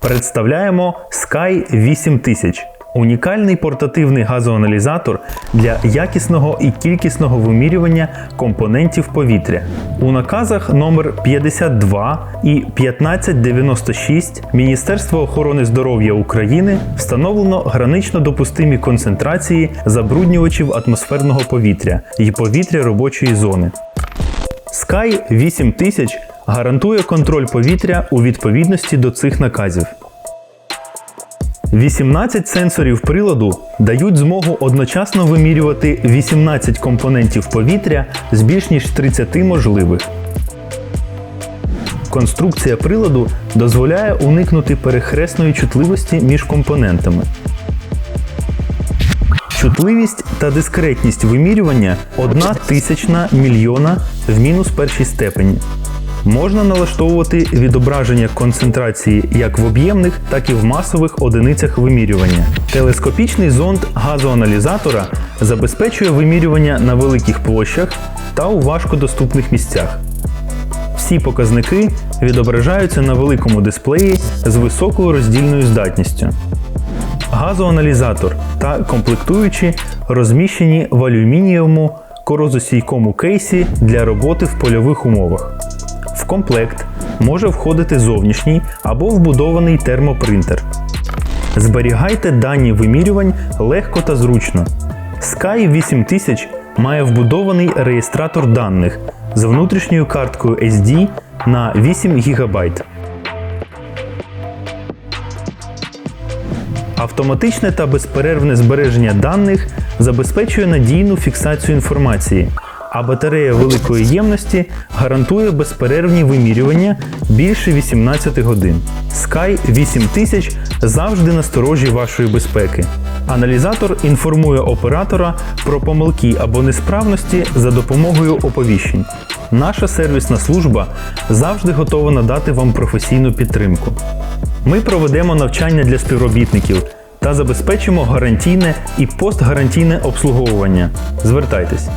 Представляємо Sky 8000 унікальний портативний газоаналізатор для якісного і кількісного вимірювання компонентів повітря. У наказах номер 52 і 1596 Міністерства охорони здоров'я України встановлено гранично допустимі концентрації забруднювачів атмосферного повітря і повітря робочої зони. Sky 8000 гарантує контроль повітря у відповідності до цих наказів. 18 сенсорів приладу дають змогу одночасно вимірювати 18 компонентів повітря з більш ніж 30 можливих. Конструкція приладу дозволяє уникнути перехресної чутливості між компонентами. Чутливість та дискретність вимірювання 1 тисячна мільйона в мінус першій степені. Можна налаштовувати відображення концентрації як в об'ємних, так і в масових одиницях вимірювання. Телескопічний зонд газоаналізатора забезпечує вимірювання на великих площах та у важкодоступних місцях. Всі показники відображаються на великому дисплеї з високою роздільною здатністю. Газоаналізатор та комплектуючі розміщені в алюмінієвому корозостійкому кейсі для роботи в польових умовах. Комплект може входити зовнішній або вбудований термопринтер. Зберігайте дані вимірювань легко та зручно. Sky 8000 має вбудований реєстратор даних з внутрішньою карткою SD на 8 ГБ. Автоматичне та безперервне збереження даних забезпечує надійну фіксацію інформації, а батарея великої ємності гарантує безперервні вимірювання більше 18 годин. Sky 8000 завжди на сторожі вашої безпеки. Аналізатор інформує оператора про помилки або несправності за допомогою оповіщень. Наша сервісна служба завжди готова надати вам професійну підтримку. Ми проведемо навчання для співробітників та забезпечимо гарантійне і постгарантійне обслуговування. Звертайтесь.